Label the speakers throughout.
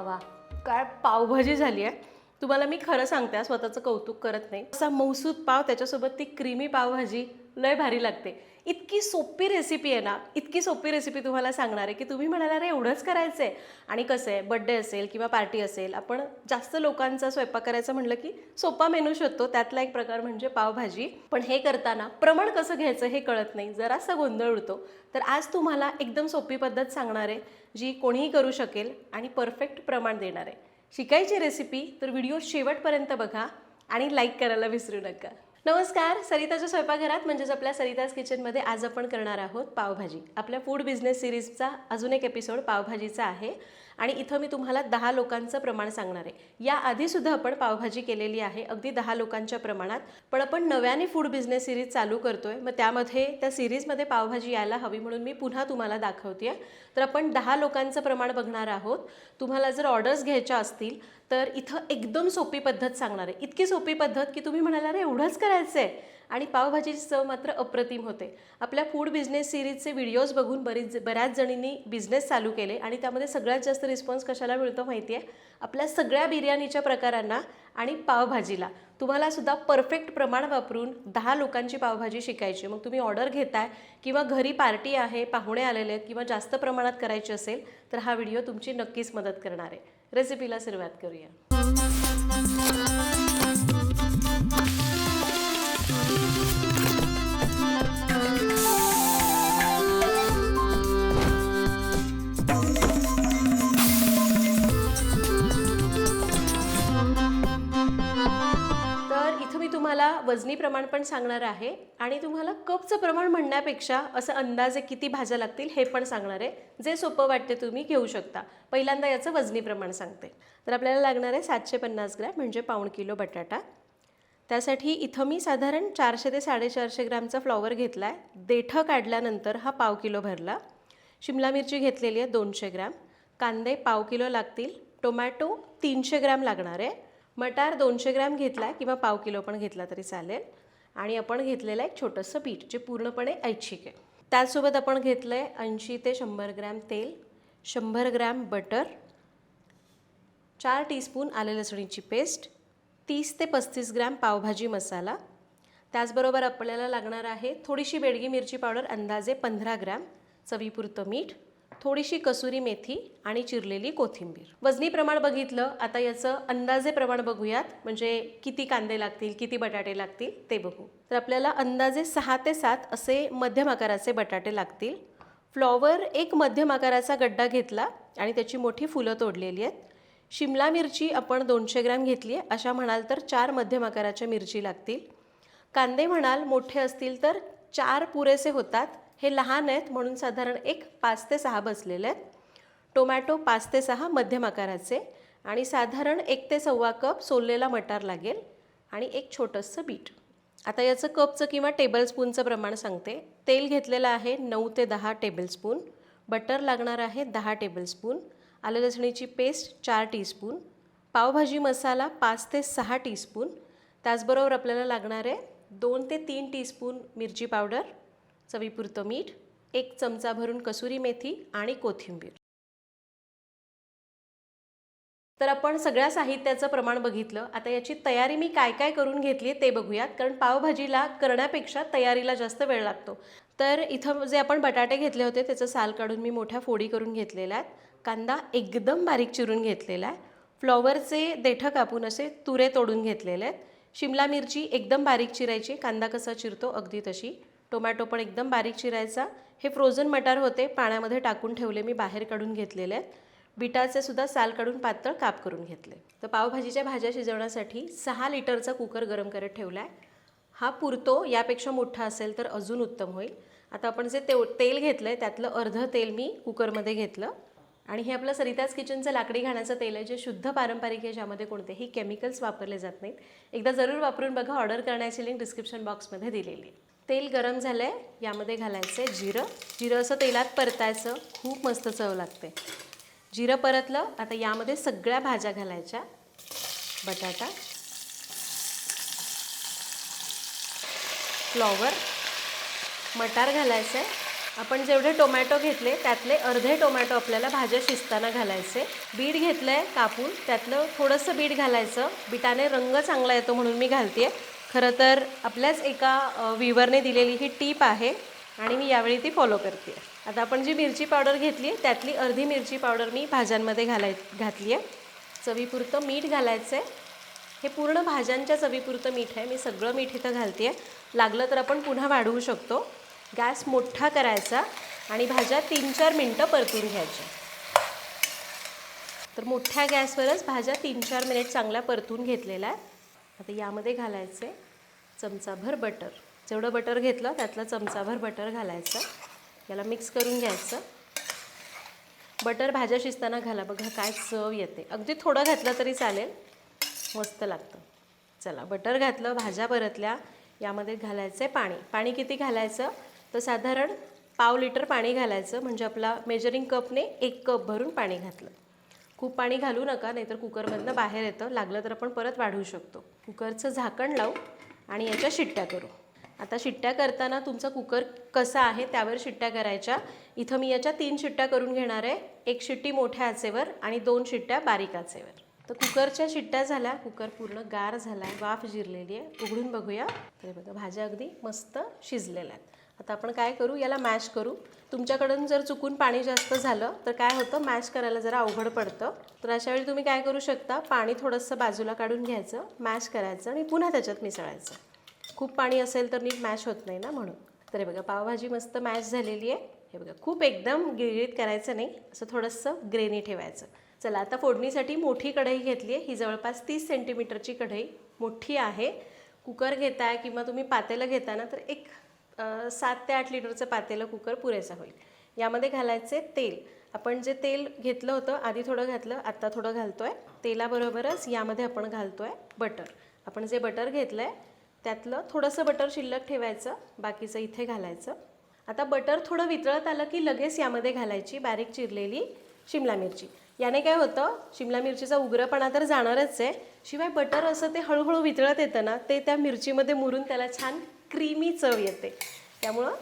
Speaker 1: वा वा. काय पावभाजी झाली आहे. तुम्हाला मी खरं सांगते स्वतःचं कौतुक करत नाही. असा मौसूद पाव त्याच्यासोबत ती क्रीमी पावभाजी लय भारी लागते. इतकी सोपी रेसिपी आहे ना इतकी सोपी रेसिपी तुम्हाला सांगणार आहे की तुम्ही म्हणाला अरे एवढंच करायचं आहे आणि कसं आहे बड्डे असेल किंवा पार्टी असेल आपण जास्त लोकांचा स्वयंपाक करायचं म्हटलं की सोपा मेनू शोधतो. त्यातला एक प्रकार म्हणजे पावभाजी. पण हे करताना प्रमाण कसं घ्यायचं हे कळत नाही. जरासा गोंधळ उडतो. तर आज तुम्हाला एकदम सोपी पद्धत सांगणार आहे जी कोणीही करू शकेल आणि परफेक्ट प्रमाण देणार आहे. शिकायची रेसिपी तर व्हिडिओ शेवटपर्यंत बघा आणि लाईक करायला विसरू नका. नमस्कार सरिताच्या स्वयंपाकघरात म्हणजेच आपल्या सरिताज किचनमध्ये आज आपण करणार आहोत पावभाजी. आपल्या फूड बिझनेस सिरीजचा अजून एक एपिसोड पावभाजीचा आहे. आणि इथं मी तुम्हाला दहा लोकांचं प्रमाण सांगणार आहे. याआधीसुद्धा आपण पावभाजी केलेली आहे. अगदी दहा लोकांच्या प्रमाणात. पण आपण नव्याने फूड बिझनेस सिरीज चालू करतोय. मग त्यामध्ये त्या सिरीजमध्ये पावभाजी यायला हवी म्हणून मी पुन्हा तुम्हाला दाखवते तर आपण दहा लोकांचं प्रमाण बघणार आहोत. तुम्हाला जर ऑर्डर्स घ्यायच्या असतील तर इथं एकदम सोपी पद्धत सांगणार आहे. इतकी सोपी पद्धत की तुम्ही म्हणाला अरे एवढंच करायचं आहे आणि पावभाजीची चव मात्र अप्रतिम होते. आपल्या फूड बिझनेस सिरीजचे व्हिडिओज बघून बरीच बऱ्याच जणींनी बिझनेस चालू केले आणि त्यामध्ये सगळ्यात जास्त रिस्पॉन्स कशाला मिळतो माहिती आहे? आपल्या सगळ्या बिर्याणीच्या प्रकारांना आणि पावभाजीला. तुम्हाला सुद्धा परफेक्ट प्रमाण वापरून दहा लोकांची पावभाजी शिकायची. मग तुम्ही ऑर्डर घेताय किंवा घरी पार्टी आहे पाहुणे आलेले आहेत किंवा जास्त प्रमाणात करायची असेल तर हा व्हिडिओ तुमची नक्कीच मदत करणार आहे. रेसिपीला सुरुवात करूया. वजनी प्रमाण पण सांगणार आहे. आणि तुम्हाला कपचं प्रमाण म्हणण्यापेक्षा असं अंदाजे किती भाज्या लागतील हे पण सांगणार आहे. जे सोपं वाटते तुम्ही घेऊ शकता. पहिल्यांदा याचं वजनी प्रमाण सांगते. तर आपल्याला लागणार आहे सातशे पन्नास ग्रॅम म्हणजे पाऊण किलो बटाटा. त्यासाठी इथं मी साधारण चारशे ते साडेचारशे ग्रॅमचा फ्लॉवर घेतला आहे देठं काढल्यानंतर हा पाव किलो भरला. शिमला मिरची घेतलेली आहे दोनशे ग्रॅम. कांदे पाव किलो लागतील. टोमॅटो तीनशे ग्रॅम लागणार आहे. मटार दोनशे ग्रॅम घेतला आहे किंवा पाव किलो पण घेतला तरी चालेल. आणि आपण घेतलेलं आहे एक छोटंसं पीठ जे पूर्णपणे ऐच्छिक आहे. त्याचसोबत आपण घेतलं आहे ऐंशी ते शंभर ग्रॅम तेल शंभर ग्रॅम बटर चार टीस्पून आले लसणीची पेस्ट तीस ते पस्तीस ग्रॅम पावभाजी मसाला. त्याचबरोबर आपल्याला लागणार आहे थोडीशी बेडगी मिरची पावडर अंदाजे पंधरा ग्रॅम चवीपुरतं मीठ थोडीशी कसुरी मेथी आणि चिरलेली कोथिंबीर. वजनी प्रमाण बघितलं आता याचं अंदाजे प्रमाण बघूयात. म्हणजे किती कांदे लागतील किती बटाटे लागतील ते बघू. तर आपल्याला अंदाजे सहा ते सात असे मध्यम आकाराचे बटाटे लागतील. फ्लॉवर एक मध्यम आकाराचा गड्डा घेतला आणि त्याची मोठी फुलं तोडलेली आहेत. शिमला मिरची आपण दोनशे ग्रॅम घेतली आहे. अशा म्हणाल तर चार मध्यम आकाराच्या मिरची लागतील. कांदे म्हणाल मोठे असतील तर चार पुरेसे होतात. हे लहान आहेत म्हणून साधारण एक पाच ते सहा बसलेले आहेत. टोमॅटो पाच ते सहा मध्यम आकाराचे आणि साधारण एक ते सव्वा कप सोललेला मटार लागेल आणि एक छोटंसं बीट. आता याचं कपचं किंवा टेबलस्पूनचं प्रमाण सांगते. तेल घेतलेलं आहे नऊ ते दहा टेबलस्पून. बटर लागणार आहे दहा टेबलस्पून. आलं लसणीची पेस्ट चार टीस्पून. पावभाजी मसाला पाच ते सहा टीस्पून. त्याचबरोबर आपल्याला लागणार आहे दोन ते तीन टीस्पून मिरची पावडर. चवीपुरतं मीठ एक चमचा भरून कसुरी मेथी आणि कोथिंबीर. तर आपण सगळ्या साहित्याचं प्रमाण बघितलं. आता याची तयारी मी काय काय करून घेतली ते बघूयात. कारण पावभाजीला करण्यापेक्षा तयारीला जास्त वेळ लागतो. तर इथं जे आपण बटाटे घेतले होते त्याचं साल काढून मी मोठ्या फोडी करून घेतलेल्या आहेत. कांदा एकदम बारीक चिरून घेतलेला आहे. फ्लॉवरचे देठं कापून असे तुरे तोडून घेतलेले आहेत. शिमला मिरची एकदम बारीक चिरायची कांदा कसा चिरतो अगदी तशी. टोमॅटो पण एकदम बारीक चिरायचा. हे फ्रोझन मटार होते पाण्यामध्ये टाकून ठेवले मी बाहेर काढून घेतलेले आहेत. बिटाचे सुद्धा साल काढून पातळ काप करून घेतले. तर पावभाजीच्या भाज्या शिजवण्यासाठी सहा लिटरचा कुकर गरम करत ठेवला आहे हा पुरतो यापेक्षा मोठा असेल तर अजून उत्तम होईल. आता आपण जे तेव तेल घेतलं आहे त्यातलं अर्धं तेल मी कुकरमध्ये घेतलं. आणि हे आपलं सरिताज किचनचं लाकडी घाण्याचं तेल आहे जे शुद्ध पारंपरिक आहे ज्यामध्ये कोणतेही केमिकल्स वापरले जात नाहीत. एकदा जरूर वापरून बघा ऑर्डर करण्याची लिंक डिस्क्रिप्शन बॉक्समध्ये दिलेली आहे. तेल गरम झालं आहे यामध्ये घालायचं आहे जिरं. जिरं असं तेलात परतायचं खूप मस्त चव लागते. जिरं परतलं आता यामध्ये सगळ्या भाज्या घालायच्या. बटाटा. फ्लॉवर. मटार घालायचं आहे आपण जेवढे टोमॅटो घेतले त्यातले अर्धे टोमॅटो आपल्याला भाज्या शिजताना घालायचे. बीट घेतलं आहे कापून त्यातलं थोडंसं बीट घालायचं. बीटाने रंग चांगला येतो म्हणून मी घालते खरं तर आपल्याच एका विवरने दिलेली ही टीप आहे आणि मी यावेळी ती फॉलो करते. आता आपण जी मिरची पावडर घेतली आहे त्यातली अर्धी मिरची पावडर मी भाज्यांमध्ये घालाय घातली आहे. चवीपुरतं मीठ घालायचं आहे हे पूर्ण भाज्यांच्या चवीपुरतं मीठ आहे. मी सगळं मीठ इथं घालते आहे लागलं तर आपण पुन्हा वाढवू शकतो. गॅस मोठा करायचा आणि भाज्या तीन चार मिनटं परतून घ्यायच्या. तर मोठ्या गॅसवरच भाज्या तीन चार मिनिट चांगल्या परतून घेतलेल्या आहे आता यामध्ये घालायचे चमचाभर बटर. जेवढं बटर घेतलं त्यातलं चमचाभर बटर घालायचं. याला मिक्स करून घ्यायचं. बटर भाज्या शिजताना घाला. बघा काय चव येते. अगदी थोडं घातलं तरी चालेल. मस्त लागतं. चला बटर घातलं भाज्या परतल्या. यामध्ये घालायचं आहे पाणी. पाणी किती घालायचं? तर साधारण पाव लिटर पाणी घालायचं. म्हणजे आपला मेजरिंग कपने एक कप भरून पाणी घातलं. खूप पाणी घालू नका नाहीतर कुकरमधनं बाहेर येतं. लागलं तर आपण परत वाढवू शकतो. कुकरचं झाकण लावू आणि याच्या शिट्ट्या करू. आता शिट्ट्या करताना तुमचा कुकर कसा आहे त्यावर शिट्ट्या करायच्या. इथं मी याच्या तीन शिट्ट्या करून घेणार आहे. एक शिट्टी मोठ्या आचेवर आणि दोन शिट्ट्या बारीक आचेवर. तर कुकरच्या शिट्ट्या झाल्या. कुकर पूर्ण गार झाला आहे वाफ जिरलेली आहे. उघडून बघूया. तरी बघा भाज्या अगदी मस्त शिजलेल्या आहेत. आता आपण काय करू? याला मॅश करू. तुमच्याकडून जर चुकून पाणी जास्त झालं तर काय होतं? मॅश करायला जरा अवघड पडतं. तर अशा वेळी तुम्ही काय करू शकता? पाणी थोडंसं बाजूला काढून घ्यायचं मॅश करायचं आणि पुन्हा त्याच्यात मिसळायचं. खूप पाणी असेल तर नीट मॅश होत नाही ना म्हणून. तर हे बघा पावभाजी मस्त मॅश झालेली आहे. हे बघा खूप एकदम गिळगिळीत करायचं नाही. असं थोडंसं ग्रेनी ठेवायचं. चला आता फोडणीसाठी मोठी कढई घेतली आहे. ही जवळपास तीस सेंटीमीटरची कढई मोठी आहे. कुकर घेताय किंवा तुम्ही पातेलं घेता ना तर एक सात ते आठ लिटरचं पातेलं कुकर पुरेसा होईल. यामध्ये घालायचे तेल. आपण जे तेल घेतलं होतं आधी थोडं घातलं आत्ता थोडं घालतो आहे तेलाबरोबरच यामध्ये आपण घालतो आहे बटर. आपण जे बटर घेतलं आहे त्यातलं थोडंसं बटर शिल्लक ठेवायचं बाकीचं इथे घालायचं. आता बटर थोडं वितळत आलं की लगेच यामध्ये घालायची बारीक चिरलेली शिमला मिरची. याने काय होतं शिमला मिरचीचा उग्रपणा तर जाणारच आहे. शिवाय बटर असं ते हळूहळू वितळत येतं ना ते त्या मिरचीमध्ये मुरून त्याला छान क्रीमी चव येते. त्यामुळं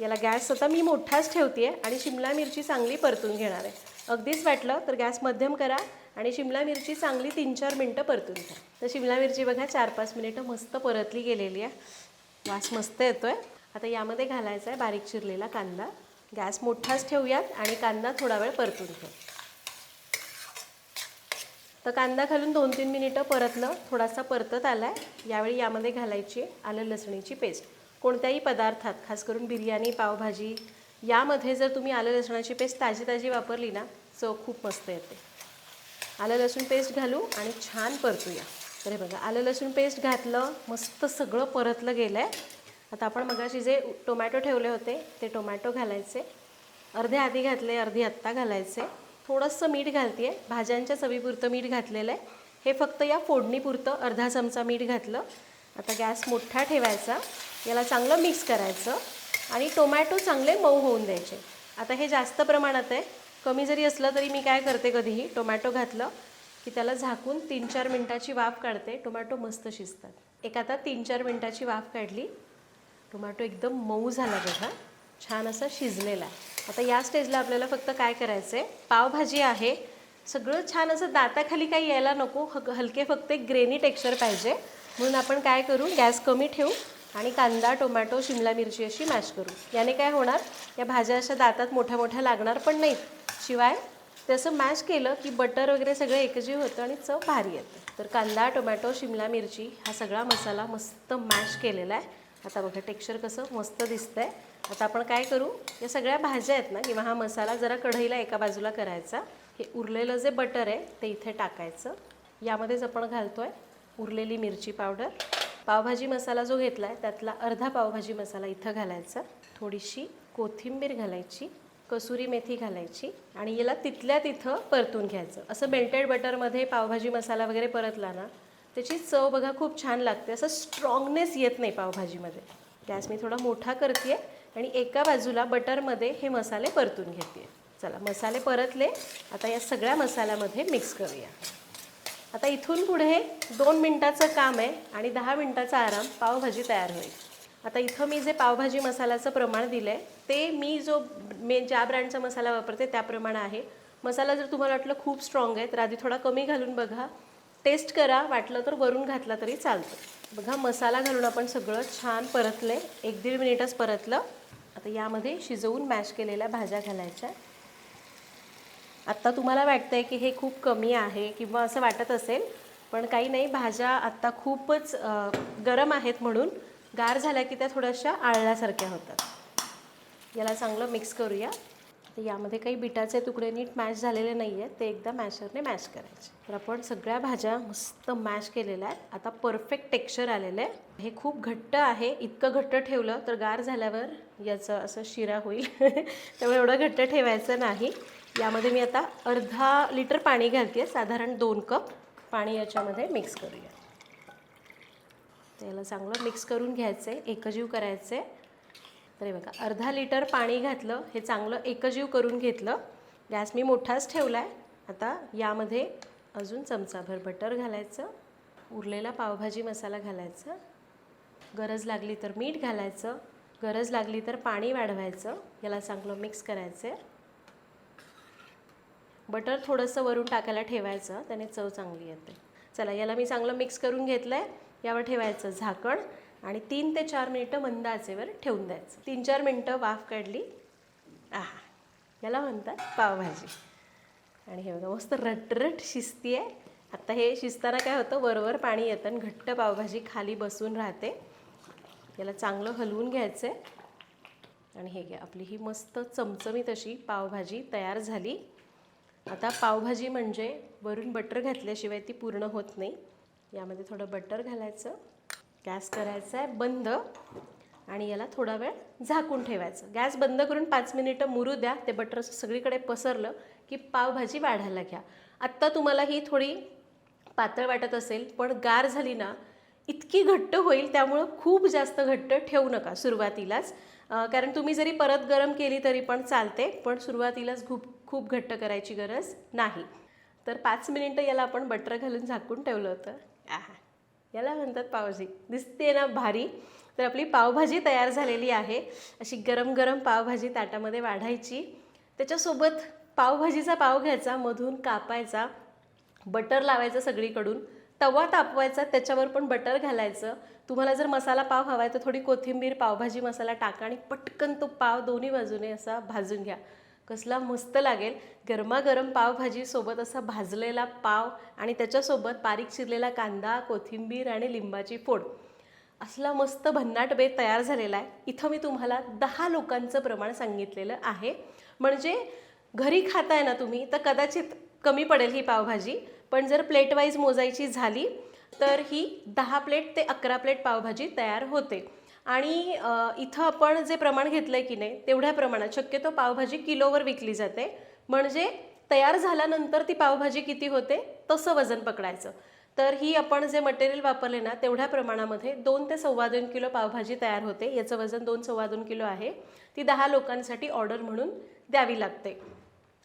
Speaker 1: याला गॅस आता मी मोठाच ठेवते आहे आणि शिमला मिरची चांगली परतून घेणार आहे. अगदीच वाटलं तर गॅस मध्यम करा आणि शिमला मिरची चांगली तीन चार मिनटं परतून घ्या. तर शिमला मिरची बघा चार पाच मिनिटं मस्त परतली गेलेली आहे. वास मस्त येतो आहे आता यामध्ये घालायचा आहे बारीक चिरलेला कांदा. गॅस मोठाच ठेवूयात आणि कांदा थोडा वेळ परतून घेऊ. तर कांदा घालून दोन तीन मिनिटं परतलं. थोडासा परतत आला आहे यावेळी यामध्ये घालायची आलं लसणीची पेस्ट. कोणत्याही पदार्थात खास करून बिर्याणी पावभाजी यामध्ये जर तुम्ही आलं लसणाची पेस्ट ताजी ताजी वापरली ना चव खूप मस्त येते. आलं लसूण पेस्ट घालू आणि छान परतूया. तर हे बघा आलं लसूण पेस्ट घातलं मस्त सगळं परतलं गेलं आहे आता आपण मगाशी जे टोमॅटो ठेवले होते ते टोमॅटो घालायचे. अर्धे आधी घातले अर्धी आत्ता घालायचे. थोडंसं मीठ घालते आहे भाज्यांच्या चवीपुरतं मीठ घातलेलं आहे. हे फक्त या फोडणीपुरतं अर्धा चमचा मीठ घातलं. आता गॅस मोठा ठेवायचा. याला चांगलं मिक्स करायचं. आणि टोमॅटो चांगले मऊ होऊन द्यायचे. आता हे जास्त प्रमाणात आहे. कमी जरी असलं तरी मी काय करते कधीही? टोमॅटो घातलं की त्याला झाकून तीन चार मिनटाची वाफ काढते. टोमॅटो मस्त शिजतात. एक आता तीन चार मिनटाची वाफ काढली. टोमॅटो एकदम मऊ झाला बघा. छान असा शिजलेला आहे. आता या स्टेजला आपल्याला फक्त काय करायचं आहे पावभाजी आहे. सगळं छान असं दाताखाली काही यायला नको. ह हलके फक्त एक ग्रेनी टेक्स्चर पाहिजे. म्हणून आपण काय करू? गॅस कमी ठेवू आणि कांदा टोमॅटो शिमला मिरची अशी मॅश करू. याने काय होणार? या भाज्या अशा दातात मोठ्या मोठ्या लागणार पण नाहीत. शिवाय तसं मॅश केलं की बटर वगैरे सगळं एकजीव होतं आणि चव भारी येते. तर कांदा टोमॅटो शिमला मिरची हा सगळा मसाला मस्त मॅश केलेला आहे. आता बघा टेक्स्चर कसं मस्त दिसतंय. आता आपण काय करू? या सगळ्या भाज्या आहेत ना किंवा हा मसाला जरा कढईला एका बाजूला करायचा. हे उरलेलं जे बटर आहे ते इथे टाकायचं. यामध्येच आपण घालतो आहे उरलेली मिरची पावडर. पावभाजी मसाला जो घेतला आहे त्यातला अर्धा पावभाजी मसाला इथं घालायचा. थोडीशी कोथिंबीर घालायची कसुरी मेथी घालायची आणि याला तिथल्या तिथं परतून घ्यायचं. असं मेल्टेड बटरमध्ये पावभाजी मसाला वगैरे परतला ना त्याची चव बघा खूप छान लागते. असं स्ट्रॉंगनेस येत नाही पावभाजीमध्ये. गॅस मी थोडा मोठा करते आणि एका बाजूला बटरमध्ये हे मसाले परतून घेते. चला मसाले परतले. आता या सगळ्या मसाल्यामध्ये मिक्स करूया. आता इथून पुढे दोन मिनटाचं काम आहे आणि दहा मिनटाचा आराम पावभाजी तयार होईल. आता इथं मी जे पावभाजी मसाल्याचं प्रमाण दिलं आहे ते मी जो मी ज्या ब्रँडचा मसाला वापरते त्याप्रमाणे आहे. मसाला जर तुम्हाला वाटलं खूप स्ट्रॉंग आहे तर आधी थोडा कमी घालून बघा. टेस्ट करा वाटलं तर वरून घातला तरी चालतं. बघा मसाला घालून आपण सगळं छान परतलं आहे एक दीड मिनिटच परतलं. आता यामध्ये शिजवून मॅश केलेल्या भाज्या घालायच्या. आत्ता तुम्हाला वाटतं आहे की हे खूप कमी आहे किंवा असं वाटत असेल पण काही नाही भाज्या आत्ता खूपच गरम आहेत म्हणून गार झाल्या की त्या थोड्याशा आळल्यासारख्या होतात. याला चांगलं मिक्स करूया. आता यामध्ये काही बिटाचे तुकडे नीट मॅश झालेले नाही आहेत ते एकदा मॅशरने मॅश करायचे. तर आपण सगळ्या भाज्या मस्त मॅश केलेल्या आहेत. आता परफेक्ट टेक्स्चर आलेलं आहे. हे खूप घट्ट आहे. इतकं घट्ट ठेवलं तर गार झाल्यावर याचं असं शिरा होईल. त्यामुळे एवढं घट्ट ठेवायचं नाही. यामध्ये मी आता अर्धा लिटर पाणी घालते साधारण दोन कप पाणी याच्यामध्ये मिक्स करूया. त्याला चांगलं मिक्स करून घ्यायचं आहे एकजीव करायचं आहे तर हे बघा अर्धा लिटर पाणी घातलं हे चांगलं एकजीव करून घेतलं. गॅस मी मोठाच ठेवला आहे आता यामध्ये अजून चमचाभर बटर घालायचं उरलेला पावभाजी मसाला घालायचा गरज लागली तर मीठ घालायचं गरज लागली तर पाणी वाढवायचं याला चांगलं मिक्स करायचं आहे बटर थोडंसं वरून टाकायला ठेवायचं त्याने चव चांगली येते. चला याला मी चांगलं मिक्स करून घेतलं आहे यावर ठेवायचं झाकण. आणि तीन ते चार मिनिटं मंद आचेवर ठेवून द्यायचं. तीन चार मिनटं वाफ काढली. आहा. याला म्हणतात पावभाजी. आणि हे बघा मस्त रटरट शिजती आहे आत्ता हे शिजताना काय होतं वरवर पाणी येतं आणि घट्ट पावभाजी खाली बसून राहते. याला चांगलं हलवून घ्यायचं आहे आणि हे घ्या आपली ही मस्त चमचमीत अशी पावभाजी तयार झाली. आता पावभाजी म्हणजे वरून बटर घातल्याशिवाय ती पूर्ण होत नाही. यामध्ये थोडं बटर घालायचं. गॅस करायचा आहे बंद. आणि याला थोडा वेळ झाकून ठेवायचं. गॅस बंद करून पाच मिनिटं मुरू द्या. ते बटर सगळीकडे पसरलं की पावभाजी वाढायला घ्या. आत्ता तुम्हाला ही थोडी पातळ वाटत असेल पण गार झाली ना इतकी घट्ट होईल त्यामुळं खूप जास्त घट्ट ठेवू नका सुरुवातीलाच. कारण तुम्ही जरी परत गरम केली तरी पण चालते पण सुरुवातीलाच खूप खूप घट्ट करायची गरज नाही. तर पाच मिनिटं याला आपण बटर घालून झाकून ठेवलं होतं. याला म्हणतात पावभाजी. दिसते ना भारी. तर आपली पावभाजी तयार झालेली आहे. अशी गरम गरम पावभाजी ताटामध्ये वाढायची. त्याच्यासोबत पावभाजीचा पाव घ्यायचा मधून कापायचा बटर लावायचं सगळीकडून. तवा तापवायचा त्याच्यावर पण बटर घालायचं. तुम्हाला जर मसाला पाव हवा आहे तर थोडी कोथिंबीर पावभाजी मसाला टाका आणि पटकन तो पाव दोन्ही बाजूने असा भाजून घ्या. कसला मस्त लागेल. गरमागरम पावभाजीसोबत असा भाजलेला पाव आणि त्याच्यासोबत बारीक चिरलेला कांदा कोथिंबीर आणि लिंबाची फोड. असला मस्त भन्नाट बेत तयार झालेला आहे. इथं मी तुम्हाला दहा लोकांचं प्रमाण सांगितलेलं आहे. म्हणजे घरी खाताय ना तुम्ही तर कदाचित कमी पडेल ही पावभाजी. पण जर प्लेटवाईज मोजायची झाली तर ही दहा प्लेट ते अकरा प्लेट पावभाजी तयार होते. आणि इथं आपण जे प्रमाण घेतलं आहे की नाही तेवढ्या प्रमाणात शक्यतो पावभाजी किलोवर विकली जाते. म्हणजे तयार झाल्यानंतर ती पावभाजी किती होते तसं वजन पकडायचं. तर ही आपण जे मटेरियल वापरले ना तेवढ्या प्रमाणामध्ये दोन ते सव्वा दोन किलो पावभाजी तयार होते. याचं वजन दोन सव्वा दोन किलो आहे. ती दहा लोकांसाठी ऑर्डर म्हणून द्यावी लागते.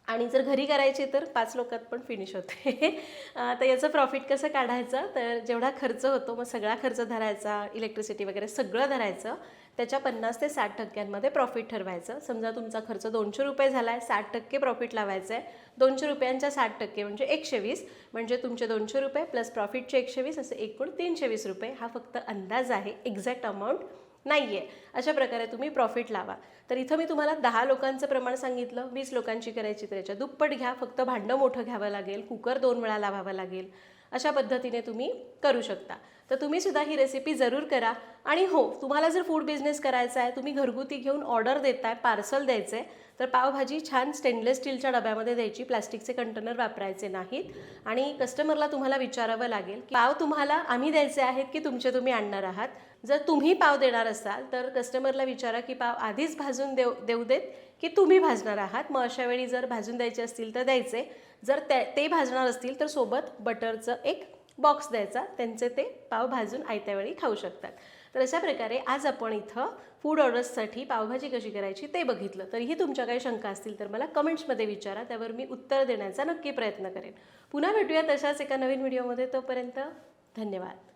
Speaker 1: आणि जर घरी करायची तर पाच लोकात पण फिनिश होते. तर याचं प्रॉफिट कसं काढायचं? तर जेवढा खर्च होतो मग सगळा खर्च धरायचा इलेक्ट्रिसिटी वगैरे सगळं धरायचं. त्याच्या पन्नास ते साठ टक्क्यांमध्ये प्रॉफिट ठरवायचं. समजा तुमचा खर्च दोनशे रुपये झाला आहे साठ टक्के प्रॉफिट लावायचं आहे दोनशे रुपयांच्या साठ टक्के म्हणजे एकशे वीस. म्हणजे तुमचे दोनशे रुपये प्लस प्रॉफिटचे एकशे वीस असे एकूण तीनशे वीस रुपये. हा फक्त अंदाज आहे एक्झॅक्ट अमाऊंट नाही आहे अशा प्रकारे तुम्ही प्रॉफिट लावा. तर इथं मी तुम्हाला दहा लोकांचं प्रमाण सांगितलं. वीस लोकांची करायची तर याच्या दुप्पट घ्या. फक्त भांडं मोठं घ्यावं लागेल. कुकर दोन वेळा लावावा लागेल. अशा पद्धतीने तुम्ही करू शकता. तर तुम्ही सुद्धा ही रेसिपी जरूर करा. आणि हो तुम्हाला जर फूड बिझनेस करायचा आहे तुम्ही घरगुती घेऊन ऑर्डर देताय पार्सल द्यायचं आहे तर पावभाजी छान स्टेनलेस स्टीलच्या डब्यामध्ये द्यायची. प्लास्टिकचे कंटेनर वापरायचे नाहीत. आणि कस्टमरला तुम्हाला विचारावं लागेल की पाव तुम्हाला आम्ही द्यायचे आहेत की तुमचे तुम्ही आणणार आहात? जर तुम्ही पाव देणार असाल तर कस्टमरला विचारा की पाव आधीच भाजून देऊ देऊ देत की तुम्ही भाजणार आहात. मग अशा वेळी जर भाजून द्यायचे असतील तर द्यायचे. जर ते ते भाजणार असतील तर सोबत बटरचं एक बॉक्स द्यायचा. त्यांचे ते पाव भाजून आयत्या वेळी खाऊ शकतात. तर अशा प्रकारे आज आपण इथं फूड ऑर्डर्ससाठी पावभाजी कशी करायची ते बघितलं. तरीही तुमच्या काही शंका असतील तर मला कमेंट्समध्ये विचारा. त्यावर मी उत्तर देण्याचा नक्की प्रयत्न करेन. पुन्हा भेटूया तशाच एका नवीन व्हिडिओमध्ये तोपर्यंत धन्यवाद.